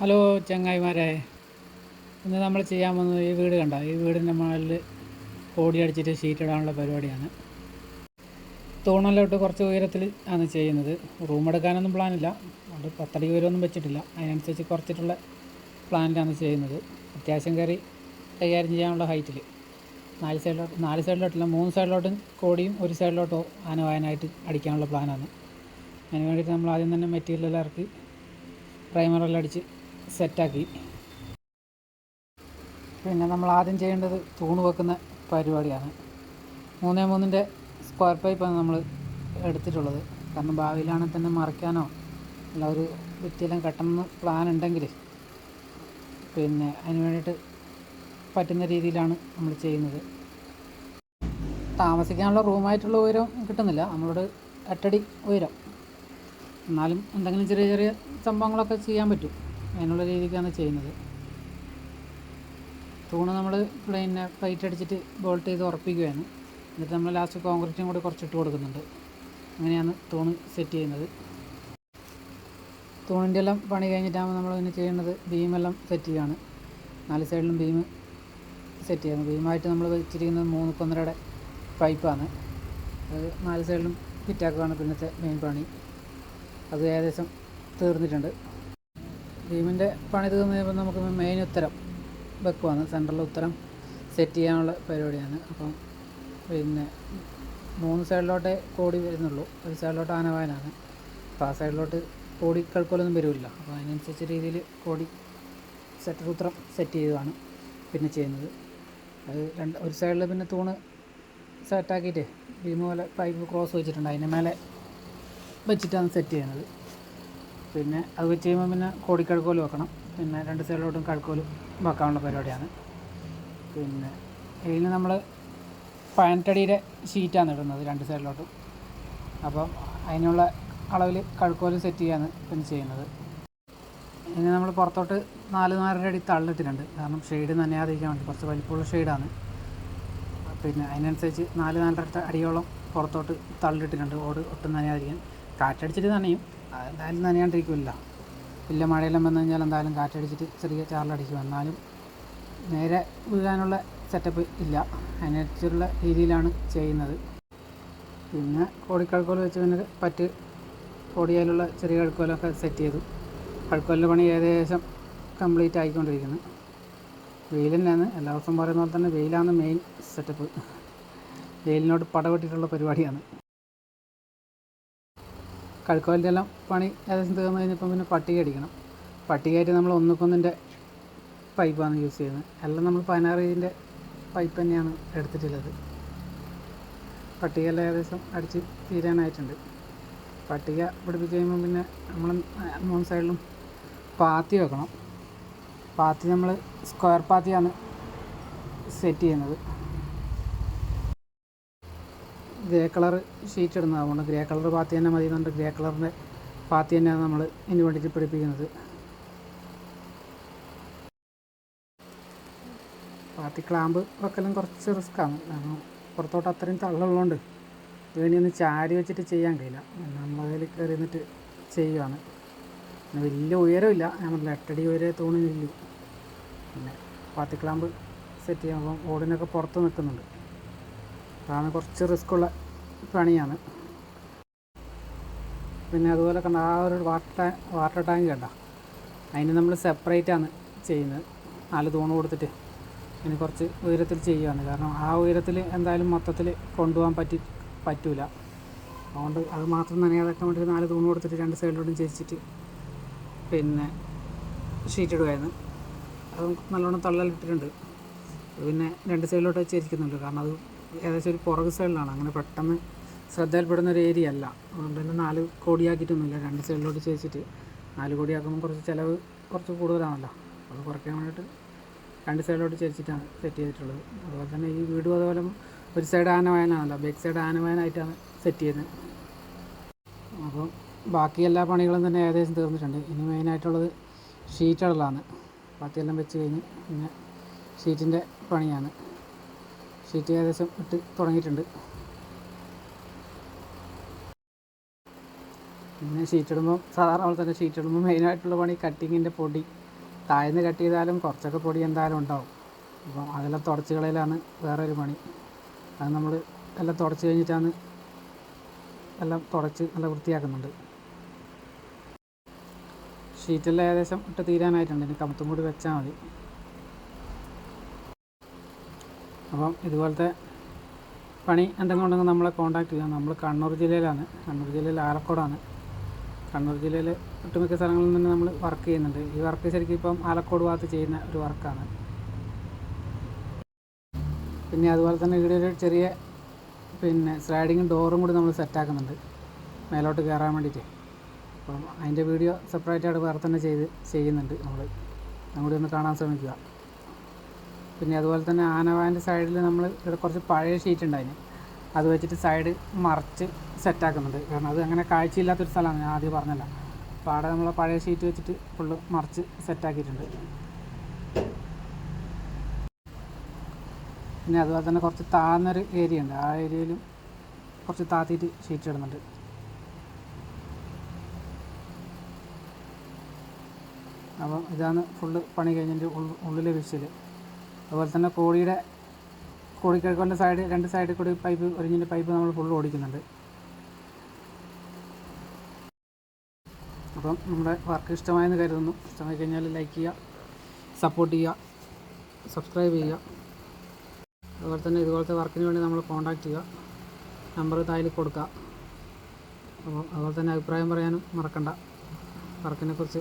Hello ചങ്ങായിമാരെ. ഇന്ന് നമ്മൾ ചെയ്യാൻ പോകുന്നത് ഈ വീട് കണ്ട? ഈ വീടിന്റെ മുകളിൽ കോടി അടിച്ചിട്ട് ഷീറ്റ് ഇടാനുള്ള പരിപാടിയാണ്. തൂണലോട്ട് കുറച്ച് ഉയരത്തിൽ ആണ് ചെയ്യുന്നത്. റൂം എടുക്കാനൊന്നും പ്ലാനില്ല അത് പത്തടി ഉയരമൊന്നും വെച്ചിട്ടില്ല. അതിനനുസരിച്ച് കുറച്ചിട്ടുള്ള പ്ലാനിലാണ് ചെയ്യുന്നത്. അത്യാവശ്യം കയറി കൈകാര്യം ചെയ്യാനുള്ള ഹൈറ്റിൽ നാല് സൈഡിലോട്ട് നാല് സൈഡിലോട്ടില്ല മൂന്ന് സൈഡിലോട്ടും കോടിയും ഒരു സൈഡിലോട്ടോ ആന വായനായിട്ട് അടിക്കാനുള്ള പ്ലാനാണ് അതിന് വേണ്ടിയിട്ട് നമ്മൾ ആദ്യം തന്നെ മെറ്റീരിയലെല്ലാം ഇറക്കി പ്രൈമറെല്ലാം അടിച്ച് സെറ്റാക്കി. പിന്നെ നമ്മൾ ആദ്യം ചെയ്യേണ്ടത് തൂണ് വെക്കുന്ന പരിപാടിയാണ്. മൂന്നേ മൂന്നിന്റെ സ്ക്വയർ പൈപ്പാണ് നമ്മൾ എടുത്തിട്ടുള്ളത്. കാരണം ഭാവിയിലാണെങ്കിൽ തന്നെ മറിക്കാനോ അല്ല ഒരു ഭിത്തിയെല്ലാം കെട്ടണമെന്ന് പ്ലാൻ ഉണ്ടെങ്കിൽ പിന്നെ അതിന് വേണ്ടിയിട്ട് പറ്റുന്ന രീതിയിലാണ് നമ്മൾ ചെയ്യുന്നത്. താമസിക്കാനുള്ള റൂമായിട്ടുള്ള ഉയരം കിട്ടുന്നില്ല. നമ്മളോട് എട്ടടി ഉയരം. എന്നാലും എന്തെങ്കിലും ചെറിയ ചെറിയ സംഭവങ്ങളൊക്കെ ചെയ്യാൻ പറ്റും. അതിനുള്ള രീതിക്കാണ് ചെയ്യുന്നത്. തൂണ് നമ്മൾ പ്ലെയിനെ പ്ലേറ്റ് അടിച്ചിട്ട് ബോൾട്ട് ചെയ്ത് ഉറപ്പിക്കുകയാണ്. എന്നിട്ട് നമ്മൾ ലാസ്റ്റ് കോൺക്രീറ്റും കൂടി കുറച്ചിട്ട് കൊടുക്കുന്നുണ്ട്. അങ്ങനെയാണ് തൂണ് സെറ്റ് ചെയ്യുന്നത്. തൂണിന്റെ എല്ലാം പണി കഴിഞ്ഞിട്ടാകുമ്പോൾ നമ്മൾ അതിന് ചെയ്യുന്നത് ബീമെല്ലാം സെറ്റ് ചെയ്യുകയാണ് നാല് സൈഡിലും ബീം സെറ്റ് ചെയ്യുന്നത് ബീമായിട്ട് നമ്മൾ വെച്ചിരിക്കുന്നത് മൂന്ന് കൊന്നരയുടെ പൈപ്പാണ്. അത് നാല് സൈഡിലും ഫിറ്റാക്കുകയാണ് പിന്നത്തെ മെയിൻ പണി. അത് ഏകദേശം തീർന്നിട്ടുണ്ട്. ഭീമിന്റെ പണി തീർന്ന് കഴിയുമ്പോൾ നമുക്ക് മെയിൻ ഉത്തരം വെക്കുവാണ്. സെൻട്രൽ ഉത്തരം സെറ്റ് ചെയ്യാനുള്ള പരിപാടിയാണ്. അപ്പം പിന്നെ മൂന്ന് സൈഡിലോട്ടേ കോടി വരുന്നുള്ളൂ. ഒരു സൈഡിലോട്ട് ആനവായനാണ്. അപ്പോൾ ആ സൈഡിലോട്ട് കോടി കളിക്കലൊന്നും വരില്ല അപ്പോൾ അതിനനുസരിച്ച് രീതിയിൽ കോടി സെറ്റർ ഉത്തരം സെറ്റ് ചെയ്തതാണ് പിന്നെ ചെയ്യുന്നത്. അത് രണ്ട് ഒരു സൈഡിൽ പിന്നെ തൂണ് സെറ്റാക്കിയിട്ട് ഭീമ പോലെ പൈപ്പ് ക്രോസ് വെച്ചിട്ടുണ്ട്. അതിന്റെ മേലെ വെച്ചിട്ടാണ് സെറ്റ് ചെയ്യുന്നത്. പിന്നെ അത് വെച്ച് കഴിയുമ്പോൾ പിന്നെ കോടിക്കഴുക്കോൽ വെക്കണം. പിന്നെ രണ്ട് സൈഡിലോട്ടും കഴുക്കോലും വെക്കാനുള്ള പരിപാടിയാണ്. പിന്നെ ഇതിൽ നമ്മൾ പതിനെട്ടടിയുടെ ഷീറ്റാണ് ഇടുന്നത് രണ്ട് സൈഡിലോട്ടും. അപ്പം അതിനുള്ള അളവിൽ കഴുക്കോലും സെറ്റ് ചെയ്യാണ് പിന്നെ ചെയ്യുന്നത്. ഇനി നമ്മൾ പുറത്തോട്ട് നാല് നാലര അടി തള്ളിട്ടിട്ടുണ്ട് കാരണം ഷെയ്ഡ് നനയാതിരിക്കാൻ വേണ്ടി കുറച്ച് വലിപ്പമുള്ള ഷെയ്ഡാണ്. പിന്നെ അതിനനുസരിച്ച് നാല് നാലര അടിയോളം പുറത്തോട്ട് തള്ളിട്ടിട്ടുണ്ട് ഓട് ഒട്ടും നനയാതിരിക്കാൻ. കാറ്റടിച്ചിട്ട് നനയും. എന്തായാലും നനയാണ്ടിരിക്കില്ല വലിയ മഴയെല്ലാം വന്നു കഴിഞ്ഞാൽ എന്തായാലും കാറ്റടിച്ചിട്ട് ചെറിയ ചാറിലടിക്കും എന്നാലും നേരെ വീഴാനുള്ള സെറ്റപ്പ് ഇല്ല. അതിനനുസരിച്ചുള്ള രീതിയിലാണ് ചെയ്യുന്നത്. പിന്നെ കോടിക്കഴുക്കോൽ വെച്ച് പിന്നെ പറ്റ് കോടിയാലുള്ള ചെറിയ കഴുക്കോലൊക്കെ സെറ്റ് ചെയ്തു. കഴുക്കോലിന്റെ പണി ഏകദേശം കംപ്ലീറ്റ് ആയിക്കൊണ്ടിരിക്കുന്നു. വെയിൽ തന്നെയാണ്. എല്ലാ ദിവസവും പറയുന്ന പോലെ തന്നെ വെയിലാണ് മെയിൻ സെറ്റപ്പ് വെയിലിനോട് പടവെട്ടിട്ടുള്ള പരിപാടിയാണ്. കഴുക്കോലിന്റെ എല്ലാം പണി ഏകദേശം തീർന്നു കഴിഞ്ഞപ്പോൾ പിന്നെ പട്ടിക അടിക്കണം പട്ടികയായിട്ട് നമ്മൾ ഒന്നുക്കൊന്നിന്റെ പൈപ്പാണ് യൂസ് ചെയ്യുന്നത്. എല്ലാം നമ്മൾ പതിനാറ് ഇതിന്റെ പൈപ്പ് തന്നെയാണ് എടുത്തിട്ടുള്ളത്. പട്ടികയെല്ലാം ഏകദേശം അടിച്ച് തീരാനായിട്ടുണ്ട്. പട്ടിക പിടിപ്പിച്ച് കഴിയുമ്പോൾ പിന്നെ നമ്മൾ മൂന്ന് സൈഡിലും പാത്തി വെക്കണം. പാത്തി നമ്മൾ സ്ക്വയർ പാത്തിയാണ് സെറ്റ് ചെയ്യുന്നത്. ഗ്രേ കളർ ഷീറ്റ് ഇടുന്നത് അതുകൊണ്ട് ഗ്രേ കളർ പാത്തി തന്നെ മതി എന്നുണ്ട്. ഗ്രേ കളറിന്റെ പാത്തി തന്നെയാണ് നമ്മൾ ഇതിന് വേണ്ടിയിട്ട് പിടിപ്പിക്കുന്നത്. പാത്തി ക്ലാമ്പ് വെക്കലും കുറച്ച് റിസ്ക്കാണ് കാരണം പുറത്തോട്ട് അത്രയും തള്ളുള്ളതുകൊണ്ട് ഒന്ന് ചാരി വെച്ചിട്ട് ചെയ്യാൻ കഴിയില്ല. നമ്മളതിൽ കയറി നിന്നിട്ട് ചെയ്യുകയാണ് പിന്നെ വലിയ ഉയരമില്ല. ഞാൻ പറഞ്ഞില്ല എട്ടടി ഉയരെ തൂണിനില്ല പിന്നെ പാത്തി ക്ലാമ്പ് സെറ്റ് ചെയ്യുമ്പോൾ ഓടിനൊക്കെ പുറത്ത് നിൽക്കുന്നുണ്ട്. അതാണ് കുറച്ച് റിസ്ക്കുള്ള പണിയാണ്. പിന്നെ അതുപോലെ കണ്ട ആ ഒരു വാട്ടർ വാട്ടർ ടാങ്ക് കണ്ട. അതിന് നമ്മൾ സെപ്പറേറ്റ് ആണ് ചെയ്യുന്നത്. നാല് തൂണ് കൊടുത്തിട്ട് അതിന് കുറച്ച് ഉയരത്തിൽ ചെയ്യുകയാണ് കാരണം ആ ഉയരത്തിൽ എന്തായാലും മൊത്തത്തിൽ കൊണ്ടുപോകാൻ പറ്റി പറ്റൂല. അതുകൊണ്ട് അത് മാത്രം നനയാതാക്കാൻ വേണ്ടി നാല് തൂണ് കൊടുത്തിട്ട് രണ്ട് സൈഡിലോട്ടും ചേച്ചിട്ട് പിന്നെ ഷീറ്റ് ഇടുമായിരുന്നു അത് നല്ലോണം തള്ളലിട്ടിട്ടുണ്ട്. അത് പിന്നെ രണ്ട് സൈഡിലോട്ട് ചേരിക്കുന്നുണ്ട് കാരണം അത് ഏകദേശം ഒരു പുറക് സൈഡിലാണ്. അങ്ങനെ പെട്ടെന്ന് ശ്രദ്ധയിൽപ്പെടുന്ന ഒരു ഏരിയ അല്ല. അതുകൊണ്ട് തന്നെ നാല് കോടിയാക്കിയിട്ടൊന്നുമില്ല. രണ്ട് സൈഡിലോട്ട് ചേച്ചിട്ട് നാല് കോടിയാക്കുമ്പോൾ കുറച്ച് ചിലവ് കുറച്ച് കൂടുതലാണല്ലോ. അത് കുറയ്ക്കാൻ വേണ്ടിയിട്ട് രണ്ട് സൈഡിലോട്ട് ചേച്ചിട്ടാണ് സെറ്റ് ചെയ്തിട്ടുള്ളത്. അതുപോലെ തന്നെ ഈ വീടും അതുപോലെ ഒരു സൈഡ് ആനവായനാണല്ലോ. ബാക്ക് സൈഡ് ആനവായനായിട്ടാണ് സെറ്റ് ചെയ്തത്. അപ്പോൾ ബാക്കി എല്ലാ പണികളും തന്നെ ഏകദേശം തീർന്നിട്ടുണ്ട്. ഇനി മെയിനായിട്ടുള്ളത് ഷീറ്റുകളാണ് ബാക്കിയെല്ലാം വെച്ച് കഴിഞ്ഞ് പിന്നെ ഷീറ്റിന്റെ പണിയാണ്. ഷീറ്റ് ഏകദേശം ഇട്ട് തുടങ്ങിയിട്ടുണ്ട്. പിന്നെ ഷീറ്റ് ഇടുമ്പോൾ സാധാരണ പോലെ തന്നെ ഷീറ്റ് ഇടുമ്പോൾ മെയിനായിട്ടുള്ള പണി കട്ടിങ്ങിന്റെ പൊടി. താഴ്ന്ന് കട്ട് ചെയ്താലും കുറച്ചൊക്കെ പൊടി എന്തായാലും ഉണ്ടാവും. അപ്പം അതെല്ലാം തുടച്ച് വേറെ വേറൊരു പണി. അത് നമ്മൾ എല്ലാം തുടച്ച് കഴിഞ്ഞിട്ടാണ് എല്ലാം തുടച്ച് നല്ല വൃത്തിയാക്കുന്നുണ്ട്. ഷീറ്റെല്ലാം ഏകദേശം ഇട്ട് തീരാനായിട്ടുണ്ട്. ഇനി കമത്തും കൂടി വെച്ചാൽ മതി. അപ്പം ഇതുപോലത്തെ പണി എന്തെങ്കിലും ഉണ്ടെങ്കിൽ നമ്മളെ കോൺടാക്ട് ചെയ്യാം. നമ്മൾ കണ്ണൂർ ജില്ലയിലാണ്. കണ്ണൂർ ജില്ലയിൽ ആലക്കോടാണ്. കണ്ണൂർ ജില്ലയിൽ ഒട്ടുമിക്ക സ്ഥലങ്ങളിൽ നിന്ന് നമ്മൾ വർക്ക് ചെയ്യുന്നുണ്ട്. ഈ വർക്ക് ശരിക്കും ഇപ്പം ആലക്കോട് ഭാഗത്ത് ചെയ്യുന്ന ഒരു വർക്കാണ് പിന്നെ അതുപോലെ തന്നെ ഇവിടെ ഒരു ചെറിയ പിന്നെ സ്ലൈഡിങ് ഡോറും കൂടി നമ്മൾ സെറ്റാക്കുന്നുണ്ട് മേലോട്ട് കയറാൻ വേണ്ടിയിട്ട്. അപ്പം അതിന്റെ വീഡിയോ സെപ്പറേറ്റ് ആയിട്ട് വേറെ തന്നെ ചെയ്ത് ചെയ്യുന്നുണ്ട് നമ്മൾ അങ്ങോട്ട് ഒന്ന് കാണാൻ ശ്രമിക്കുക. പിന്നെ അതുപോലെ തന്നെ ആനവാന്റെ സൈഡിൽ നമ്മൾ ഇവിടെ കുറച്ച് പഴയ ഷീറ്റ് ഉണ്ടായിന് അത് വെച്ചിട്ട് സൈഡ് മറച്ച് സെറ്റാക്കുന്നുണ്ട് കാരണം അത് അങ്ങനെ കാഴ്ചയില്ലാത്തൊരു സ്ഥലമാണ് ഞാൻ ആദ്യം പറഞ്ഞല്ല അപ്പോൾ അവിടെ നമ്മൾ പഴയ ഷീറ്റ് വെച്ചിട്ട് ഫുള്ള് മറച്ച് സെറ്റാക്കിയിട്ടുണ്ട് പിന്നെ അതുപോലെ തന്നെ കുറച്ച് താഴ്ന്നൊരു ഏരിയ ഉണ്ട് ആ ഏരിയയിലും കുറച്ച് താത്തിയിട്ട് ഷീറ്റ് ഇടുന്നുണ്ട്. അപ്പോൾ ഇതാണ് ഫുള്ള് പണി കഴിഞ്ഞിട്ട് ഉള്ളിലെ വിഷ്വൽ അതുപോലെ തന്നെ കോഴിയുടെ കോഴിക്കിഴക്കോന്റെ സൈഡ് രണ്ട് സൈഡിൽ കൂടി പൈപ്പ് ഒരിഞ്ഞിന്റെ പൈപ്പ് നമ്മൾ ഫുള്ള് ഓടിക്കുന്നുണ്ട്. അപ്പം നമ്മുടെ വർക്ക് ഇഷ്ടമായെന്ന് കരുതുന്നു. ഇഷ്ടമായി കഴിഞ്ഞാൽ ലൈക്ക് ചെയ്യുക സപ്പോർട്ട് ചെയ്യുക സബ്സ്ക്രൈബ് ചെയ്യുക. അതുപോലെ തന്നെ ഇതുപോലത്തെ വർക്കിന് വേണ്ടി നമ്മൾ കോൺടാക്ട് ചെയ്യുക. നമ്പർ തായിൽ കൊടുക്കുക. അപ്പോൾ അതുപോലെ തന്നെ അഭിപ്രായം പറയാനും മറക്കണ്ട. വർക്കിനെ കുറിച്ച്